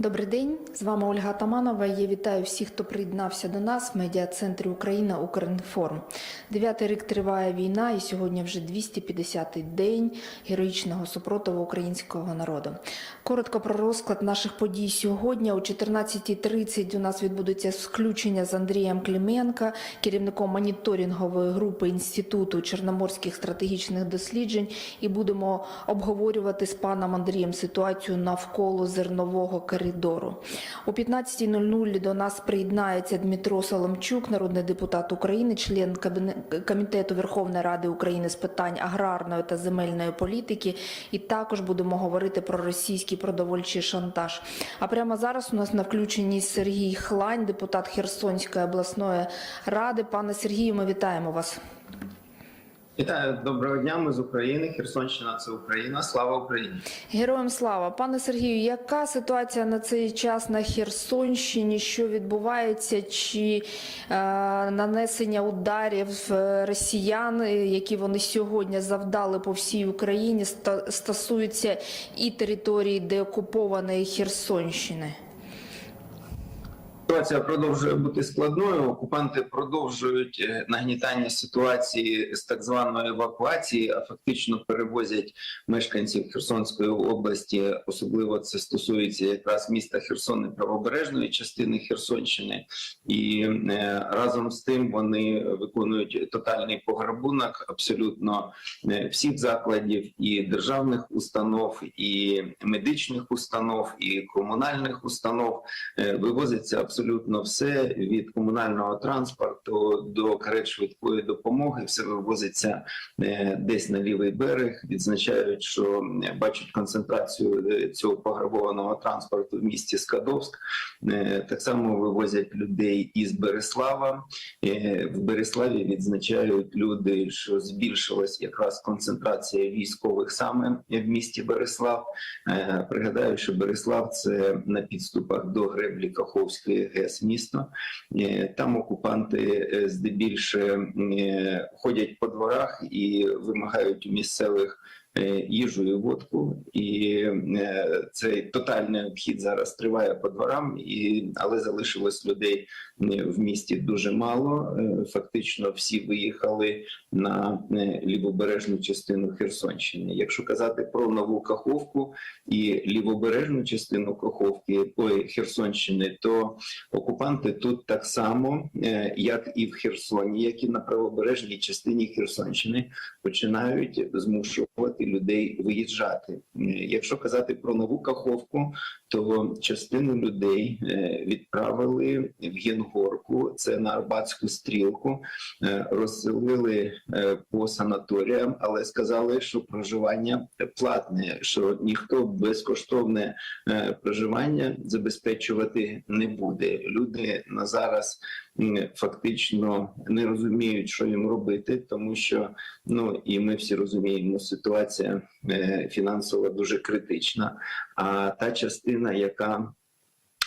Добрий день, з вами Ольга Атаманова. Я вітаю всіх, хто приєднався до нас в медіа-центрі Україна Укрінформ. Дев'ятий рік триває війна, і сьогодні вже 250-й день героїчного супротиву українського народу. Коротко про розклад наших подій сьогодні. О 14.30 у нас відбудеться включення з Андрієм Клименко, керівником моніторингової групи Інституту чорноморських стратегічних досліджень, і будемо обговорювати з паном Андрієм ситуацію навколо зернового коридору. О 15.00 до нас приєднається Дмитро Соломчук, народний депутат України, член комітету Верховної Ради України з питань аграрної та земельної політики. І також будемо говорити про російський продовольчий шантаж. А прямо зараз у нас на включенні Сергій Хлань, депутат Херсонської обласної ради. Пане Сергію, ми вітаємо вас. Вітаю, доброго дня. Ми з України. Херсонщина це Україна. Слава Україні. Героям слава, пане Сергію, яка ситуація на цей час на Херсонщині? Що відбувається? Чи е, нанесення ударів е, росіян, е, які вони сьогодні завдали по всій Україні, ста- стосуються і території деокупованої Херсонщини? Ситуація продовжує бути складною. Окупанти продовжують е, нагнітання ситуації з так званої евакуації, а фактично перевозять мешканців Херсонської області. Особливо це стосується якраз міста Херсон і правобережної частини Херсонщини, і е, разом з тим вони виконують тотальний пограбунок абсолютно е, всіх закладів і державних установ, і медичних установ, і комунальних установ. Вивозиться абсолютно все від комунального транспорту до карет швидкої допомоги. Все вивозиться е, десь на лівий берег. Відзначають, що е, бачать концентрацію е, цього пограбованого транспорту в місті Скадовськ. Так само вивозять людей із Береслава. В Береславі відзначають люди, що збільшилась якраз концентрація військових саме в місті Береслав. Пригадаю, що Береслав це на підступах до греблі Каховської ГЕС місто. Е, Там окупанти е, здебільше е, ходять по дворах і вимагають у місцевих їжу і водку. І е, цей тотальний обхід зараз триває по дворам, і але залишилось людей е, в місті дуже мало. Е, Фактично всі виїхали на е, лівобережну частину Херсонщини. Якщо казати про нову Каховку і лівобережну частину Каховки ой, Херсонщини, то окупанти тут так само, е, як і в Херсоні, як і на правобережній частині Херсонщини, починають змушувати людей виїжджати. Е, Якщо казати про нову Каховку, то частину людей е, відправили в Гінгорку, це на Арбатську стрілку, е, розселили по санаторіям, але сказали, що проживання платне, що ніхто безкоштовне проживання забезпечувати не буде. Люди на зараз фактично не розуміють, що їм робити, тому що ну і ми всі розуміємо, ситуація е, фінансова дуже критична. А та частина, яка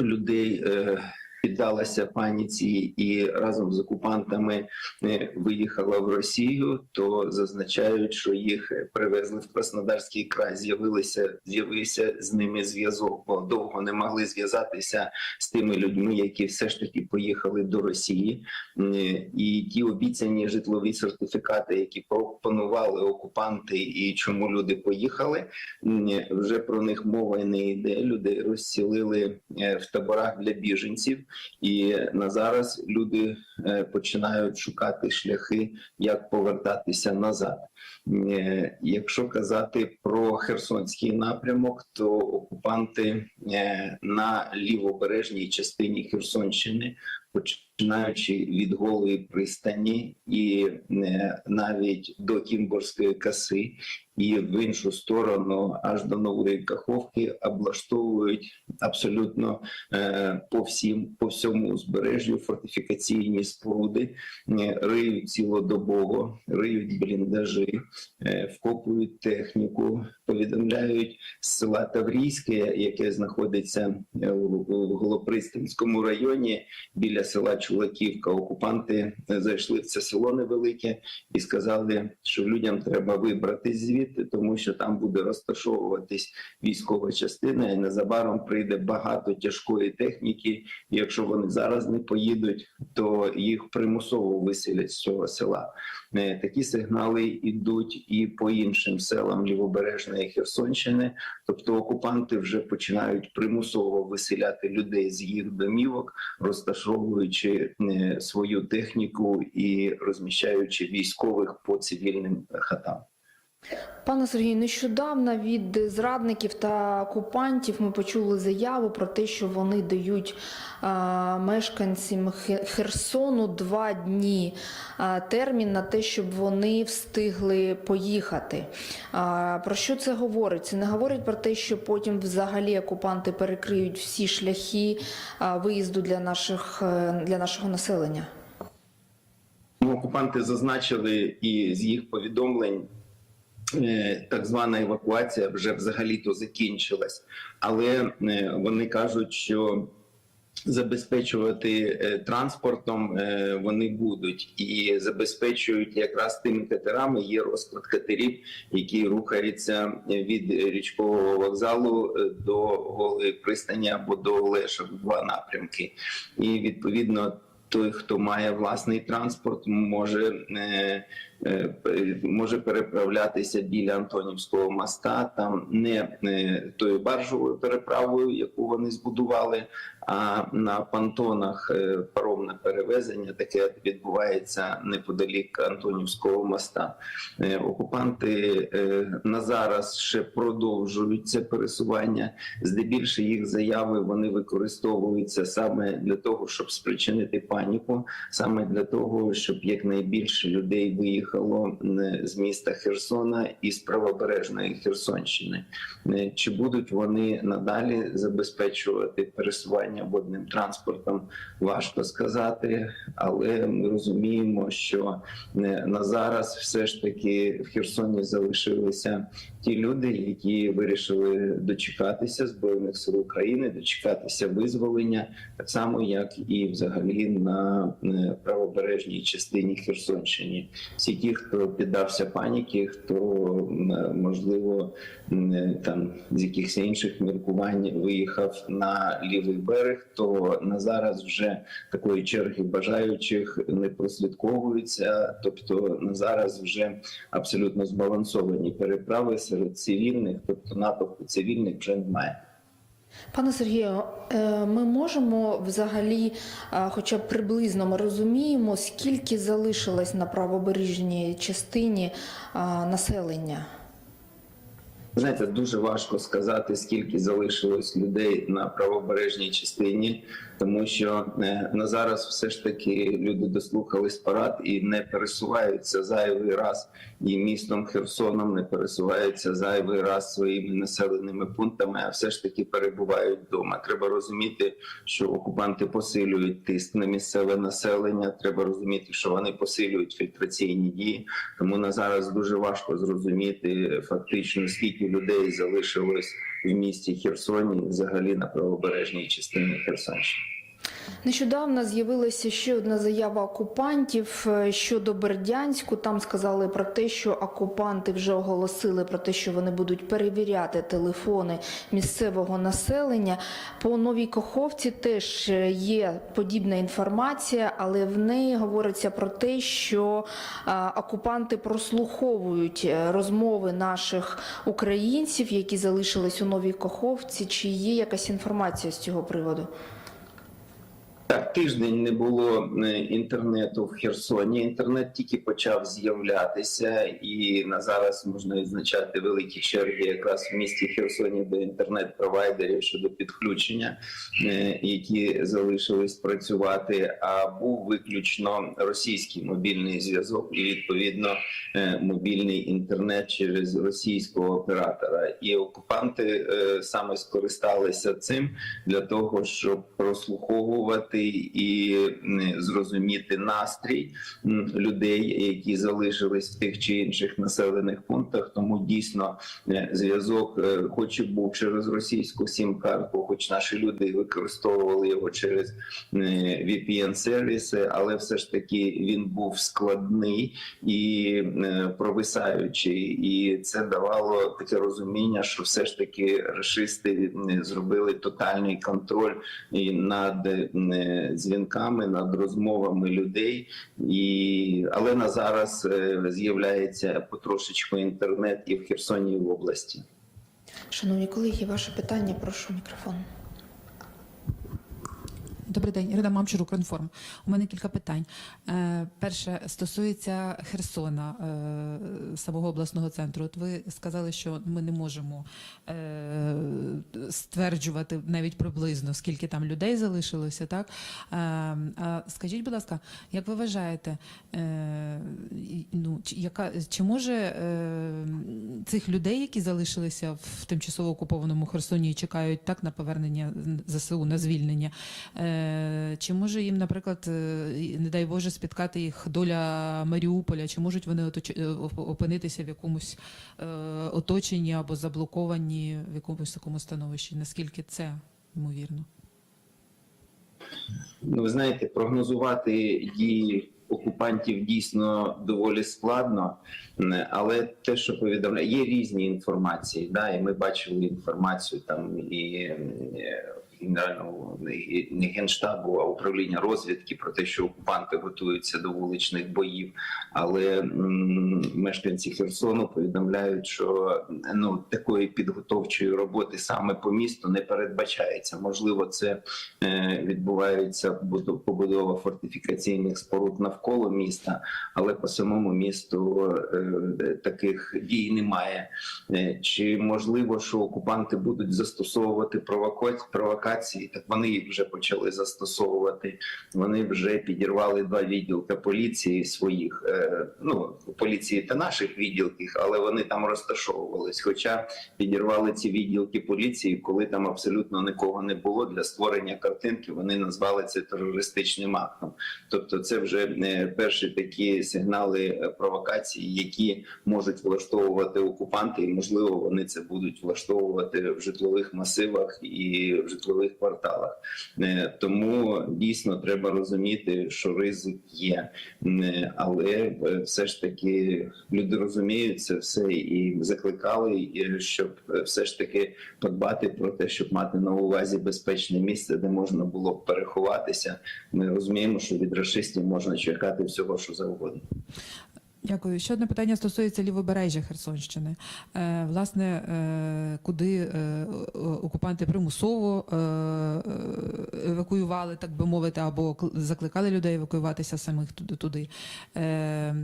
людей е, піддалася паніці і разом з окупантами е, виїхала в Росію, то зазначають, що їх привезли в Краснодарський край. З'явилися з'явився з ними зв'язок, бо довго не могли зв'язатися з тими людьми, які все ж таки поїхали до Росії. І ті обіцяні житлові сертифікати, які пропонували окупанти, і чому люди поїхали, вже про них мова не йде. Люди розсілили е, в таборах для біженців, і на зараз люди е, починають шукати шляхи, як повертатися назад. Е, Якщо казати про Херсонський напрямок, то окупанти е, на лівобережній частині Херсонщини, починаючи від голої пристані і навіть до Кімборської коси, і в іншу сторону, аж до нової Каховки, облаштовують абсолютно е, по всім по всьому узбережжю фортифікаційні споруди, е, риють цілодобово, риють бліндажі, е, вкопують техніку, повідомляють села Таврійське, яке знаходиться е, у у Голопристанському районі біля села Чулаківка. Окупанти зайшли в це село невелике і сказали, що людям треба вибратись звідти. Поїдете, тому що там буде розташовуватись військова частина, і незабаром прийде багато тяжкої техніки. Якщо вони зараз не поїдуть, то їх примусово виселять з цього села. Е, Такі сигнали йдуть і по іншим селам Лівобережної Херсонщини. Тобто окупанти вже починають примусово виселяти людей з їх домівок, розташовуючи е, свою техніку і розміщаючи військових по цивільним хатам. Пане Сергію, нещодавно від зрадників та окупантів ми почули заяву про те, що вони дають а, мешканцям Херсону два дні а, термін на те, щоб вони встигли поїхати. А, про що це говорить? Це не говорить про те, що потім взагалі окупанти перекриють всі шляхи виїзду для наших е, для нашого населення. Ну, окупанти зазначили і з їх повідомлень. Е, Так звана евакуація вже взагалі-то закінчилась, але е, вони кажуть, що забезпечувати е, транспортом вони будуть і забезпечують якраз тими катерами. Є розклад катерів, які рухаються від річкового вокзалу до голої пристані або до Олешок, два напрямки, і відповідно. Той, хто має власний транспорт, може може переправлятися біля Антонівського моста. Там не е, тою баржовою переправою, яку вони збудували, а на понтонах е, паромне перевезення таке відбувається неподалік Антонівського моста. Е, Окупанти е, на зараз ще продовжують це пересування. Здебільшого їх заяви вони використовуються саме для того, щоб спричинити паніку, саме для того, щоб якнайбільше людей виїхало е, з міста Херсона і з правобережної Херсонщини. Е, Чи будуть вони надалі забезпечувати пересування водним транспортом? Важко сказати, але ми розуміємо, що е, на зараз все ж таки в Херсоні залишилися ті люди, які вирішили дочекатися збройних сил України, дочекатися визволення, так само як і взагалі на правобережній частині Херсонщини. Всі ті, хто піддався паніки, хто можливо м, там з якихось інших міркувань виїхав на лівий берег, то на зараз вже такої черги бажаючих не прослідковується. Тобто на зараз вже абсолютно збалансовані переправи серед цивільних, тобто натовпу цивільних вже немає. Пане Сергію, е, ми можемо взагалі, е, хоча б приблизно ми розуміємо, скільки залишилось на правобережній частині е, населення? Знаєте, дуже важко сказати, скільки залишилось людей на правобережній частині, тому що е, на зараз все ж таки люди дослухались парад і не пересуваються зайвий раз і містом Херсоном, не пересуваються зайвий раз своїми населеними пунктами, а все ж таки перебувають вдома. Треба розуміти, що окупанти посилюють тиск на місцеве населення. Треба розуміти, що вони посилюють фільтраційні дії. Тому на зараз дуже важко зрозуміти фактично скільки людей залишилось в місті Херсоні, взагалі на правобережній частині Херсонщини. Нещодавно з'явилася ще одна заява окупантів е, щодо Бердянську. Там сказали про те, що окупанти вже оголосили про те, що вони будуть перевіряти телефони місцевого населення. По новій Коховці теж е, є подібна інформація, але в неї говориться про те, що окупанти прослуховують е, розмови наших українців, які залишились у новій Коховці. Чи є якась інформація з цього приводу? Так, тиждень не було е, інтернету в Херсоні. Інтернет тільки почав з'являтися, і на зараз можна відзначати великі черги якраз в місті Херсоні до інтернет-провайдерів щодо підключення, е, які залишились працювати. А був виключно російський мобільний зв'язок і відповідно е, мобільний інтернет через російського оператора. І окупанти саме скористалися цим для того, щоб прослуховувати почути і зрозуміти настрій людей, які залишились в тих чи інших населених пунктах. Тому дійсно е, зв'язок, е, хоч і був через російську сім-карту, хоч наші люди використовували його через VPN-сервіси, але все ж таки він був складний і е, провисаючий, і це давало таке розуміння, що все ж таки рашисти е, зробили тотальний контроль над дзвінками, над розмовами людей. І але на зараз е, з'являється потрошечку інтернет і в Херсоні і в області. Шановні колеги, ваше питання, прошу мікрофон. Добрий день, Ірина Мамчур, Укрінформ. У мене кілька питань. Е, перше стосується Херсона, е, самого обласного центру. От ви сказали, що ми не можемо е, стверджувати навіть приблизно, скільки там людей залишилося. Так скажіть, будь ласка, як ви вважаєте, ну чи яка чи може цих людей, які залишилися в тимчасово окупованому Херсоні і чекають так на повернення ЗСУ на звільнення? Е, Чи може їм, наприклад, е, не дай Боже, спіткати їх доля Маріуполя? Чи можуть вони е, опинитися в якомусь оточенні або заблоковані в якомусь такому становищі? Наскільки це ймовірно? Ну, ви знаєте, прогнозувати дії окупантів дійсно доволі складно, але те, що повідомляє, є різні інформації. Да, і ми бачили інформацію там і генерального не- генштабу, а управління розвідки про те, що окупанти готуються до вуличних боїв. Але мешканці Херсону повідомляють, що ну такої підготовчої роботи саме по місту не передбачається. Можливо, це е, відбувається побудова фортифікаційних споруд навколо міста, але по самому місту е, таких дій немає. Е, Чи можливо, що окупанти будуть застосовувати провока- провокації? Так вони їх вже почали застосовувати. Вони вже підірвали два відділки поліції своїх, е, ну поліції та наших відділків, але вони там розташовувались. Хоча підірвали ці відділки поліції, коли там абсолютно нікого не було для створення картинки. Вони назвали це терористичним актом. Тобто, це вже е, перші такі сигнали е, провокації, які можуть влаштовувати окупанти, і можливо вони це будуть влаштовувати в житлових масивах і в житлових кварталах. Е, Тому дійсно треба розуміти, що ризик є, Е, але е, все ж таки люди розуміють це все і закликали, щоб все ж таки подбати про те, щоб мати на увазі безпечне місце, де можна було б переховатися. Ми розуміємо, що від рашистів можна чекати всього, що завгодно. Дякую. Ще одне питання стосується лівобережжя Херсонщини. Е, власне, е, куди е, окупанти примусово е, е, евакуювали, так би мовити, або закликали людей евакуюватися самих туди. Е, е,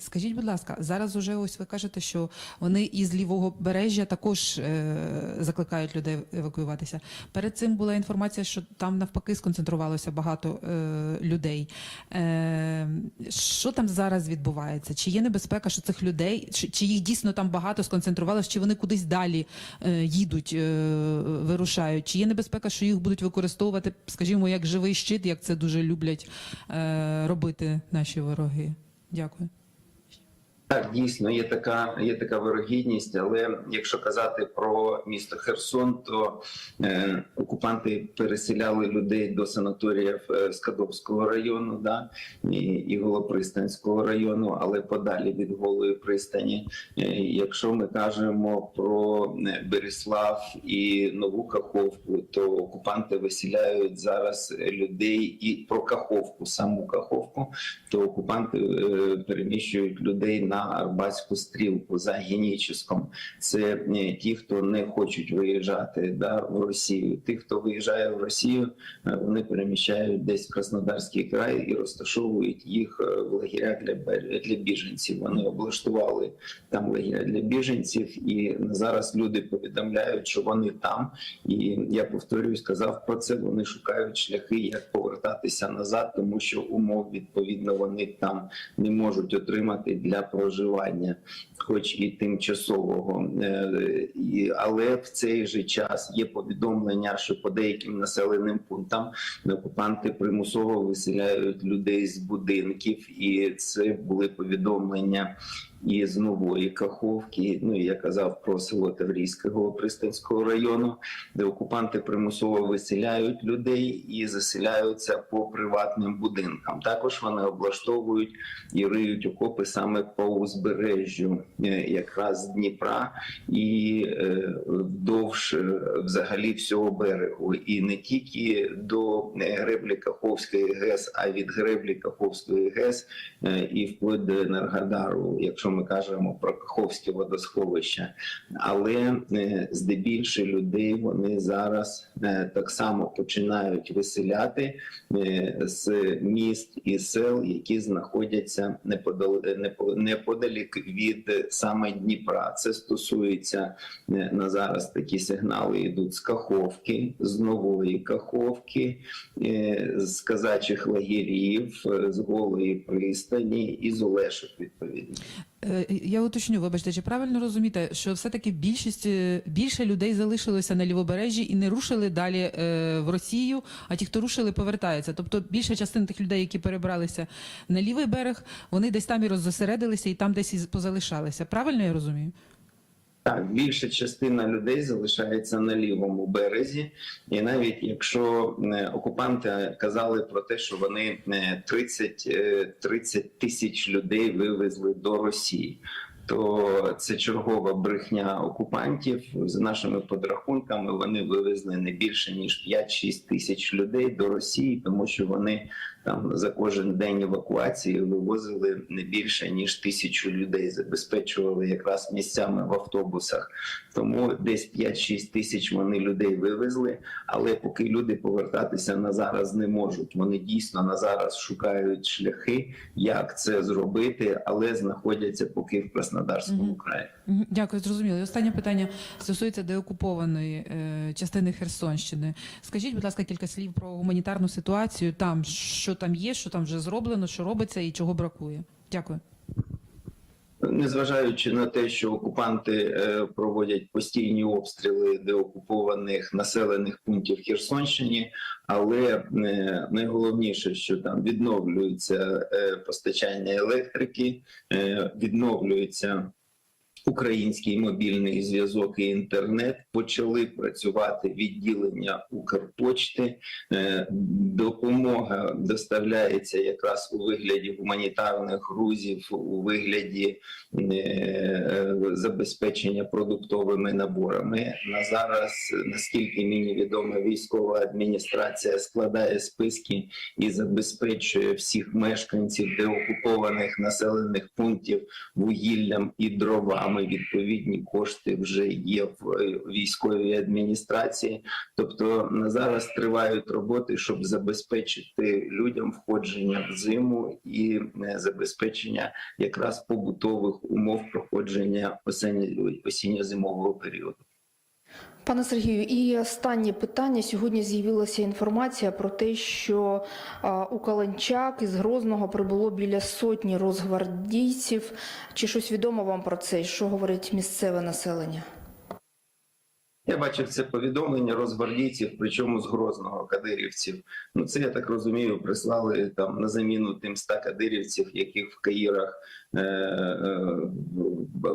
скажіть, будь ласка, зараз уже ось ви кажете, що вони із лівого бережжя також е, закликають людей евакуюватися. Перед цим була інформація, що там навпаки сконцентрувалося багато е, людей. Е, що там зараз відбувається? Чи є небезпека, що цих людей, чи, чи їх дійсно там багато сконцентрувалося, чи вони кудись далі е, їдуть, е, вирушають? Чи є небезпека, що їх будуть використовувати, скажімо, як живий щит, як це дуже люблять е, робити наші вороги? Дякую. Так, дійсно є така, є така вирогідність, але якщо казати про місто Херсон, то е, окупанти переселяли людей до санаторіїв е, Скадовського району, да і, і Голопристанського району, але подалі від голої пристані. Е, якщо ми кажемо про е, Береслав і Нову Каховку, то окупанти виселяють зараз людей і про Каховку, саму Каховку, то окупанти е, переміщують людей на Арбатську стрілку за Геніческом. Це е, ті, хто не хочуть виїжджати да, в Росію. Ті, хто виїжджає в Росію, е, вони переміщають десь в Краснодарський край і розташовують їх е, в лагерях для, для біженців. Вони облаштували там лагеря для біженців, і зараз люди повідомляють, що вони там. І я повторюю, сказав про це. Вони шукають шляхи, як повертатися назад, тому що умов відповідно вони там не можуть отримати для проживання, хоч і тимчасового. Е, Але в цей же час є повідомлення, що по деяким населеним пунктам окупанти примусово виселяють людей з будинків, і це були повідомлення і з нової Каховки. Ну і я казав про село Таврійського Пристанського району, де окупанти примусово виселяють людей і заселяються по приватним будинкам. Також вони облаштовують і риють окопи саме по узбережжю е, якраз Дніпра і е, вдовж е, взагалі всього берегу, і не тільки до греблі Каховської ГЕС, а від греблі Каховської ГЕС і вплоть до Енергодару, якщо ми кажемо про Каховське водосховище. Але е, здебільше людей вони зараз е, так само починають виселяти е, з міст і сел, які знаходяться неподал- непо- неподалік від саме Дніпра. Це стосується на зараз такі сигнали йдуть з Каховки, з нової Каховки, з казачих лагерів, з голої пристані і з Олешок відповідно. Е, Я уточню, вибачте, чи правильно розумієте, що все-таки більшість е, більше людей залишилося на лівобережжі і не рушили далі е, в Росію, а ті, хто рушили, повертаються. Тобто більша частина тих людей, які перебралися на лівий берег, вони десь там і роззосередилися і там десь і позалишалися. Правильно я розумію? Так, більша частина людей залишається на лівому березі, і навіть якщо е, окупанти казали про те, що вони е, 30, е, 30 тисяч людей вивезли до Росії. То це чергова брехня окупантів. За нашими подрахунками вони вивезли не більше ніж 5-6 тисяч людей до Росії, тому що вони там за кожен день евакуації вивозили не більше ніж тисячу людей, забезпечували якраз місцями в автобусах. Тому десь 5-6 тисяч вони людей вивезли. Але поки люди повертатися на зараз не можуть. Вони дійсно на зараз шукають шляхи, як це зробити, але знаходяться поки в Краснодарському Мгм. краї. Дякую, зрозуміло. І останнє питання стосується деокупованої е, частини Херсонщини. Скажіть, будь ласка, кілька слів про гуманітарну ситуацію там, що там є, що там вже зроблено, що робиться і чого бракує. Дякую. Незважаючи на те, що окупанти е, проводять постійні обстріли деокупованих населених пунктів Херсонщині, але е, найголовніше, що там відновлюється е, постачання електрики, відновлюється український мобільний зв'язок і інтернет, почали працювати відділення Укрпочти. Е, Допомога доставляється якраз у вигляді гуманітарних грузів, у вигляді е, забезпечення продуктовими наборами. На зараз, наскільки мені відомо, військова адміністрація складає списки і забезпечує всіх мешканців деокупованих населених пунктів вугіллям і дровами. Відповідні кошти вже є в е, військовій адміністрації. Тобто на зараз тривають роботи, щоб забезпечити людям входження в зиму і е, забезпечення якраз побутових умов проходження осінньо- осінньо-зимового періоду. Пане Сергію, і останнє питання. Сьогодні з'явилася інформація про те, що у Каланчак із Грозного прибуло біля сотні розгвардійців. Чи щось відомо вам про це? Що говорить місцеве населення? Я бачив це повідомлення розгвардійців, причому з Грозного кадирівців. Ну це я так розумію, прислали там на заміну тим 100 кадирівців, яких в Каїрах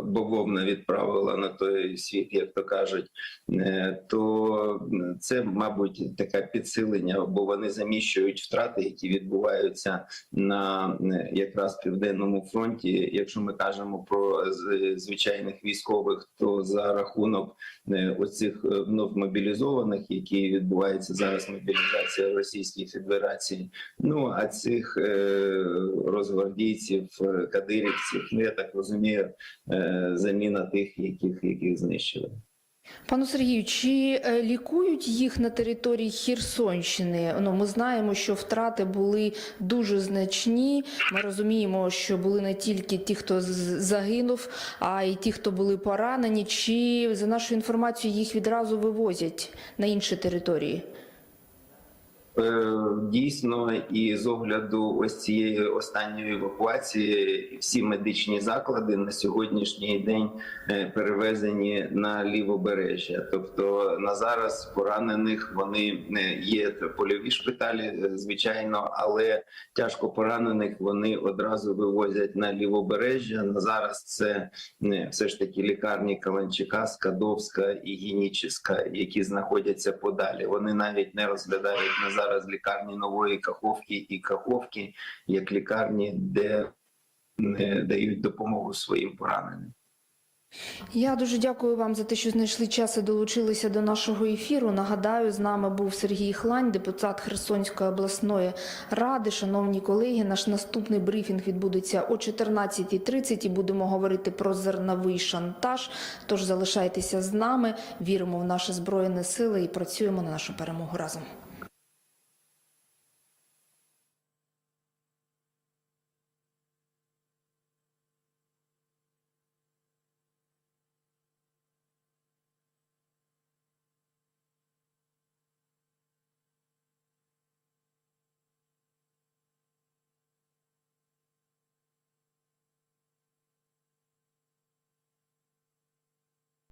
бавовна відправила на той світ, як то кажуть. Е- то це, мабуть, таке підсилення, бо вони заміщують втрати, які відбуваються на е, якраз південному фронті. Якщо ми кажемо про звичайних військових, то за рахунок е, оцих е, вновь мобілізованих, які відбувається зараз мобілізація в Російській Федерації. Ну а цих е, розгвардійців, е, кадирівців, ну я так розумію, е, заміна тих, яких яких знищили. Пану Сергію, чи е, лікують їх на території Херсонщини? Ну, ми знаємо, що втрати були дуже значні. Ми розуміємо, що були не тільки ті, хто загинув, а й ті, хто були поранені. Чи за нашою інформацією їх відразу вивозять на інші території? Е, Дійсно, і з огляду ось цієї останньої евакуації, всі медичні заклади на сьогоднішній день е, перевезені на лівобережжя. Тобто на зараз поранених вони е, є польові шпиталі, звичайно, але тяжко поранених вони одразу вивозять на лівобережжя. На зараз це все ж таки лікарні Каланчика, Скадовська і Гінічіська, які знаходяться подалі. Вони навіть не розглядають на зараз лікарні нової Каховки і Каховки як лікарні, де не дають допомогу своїм пораненим. Я дуже дякую вам за те, що знайшли час і долучилися до нашого ефіру. Нагадаю, з нами був Сергій Хлань, депутат Херсонської обласної ради. Шановні колеги, наш наступний брифінг відбудеться о 14.30 і будемо говорити про зерновий шантаж. Тож залишайтеся з нами, віримо в наші збройні сили і працюємо на нашу перемогу разом.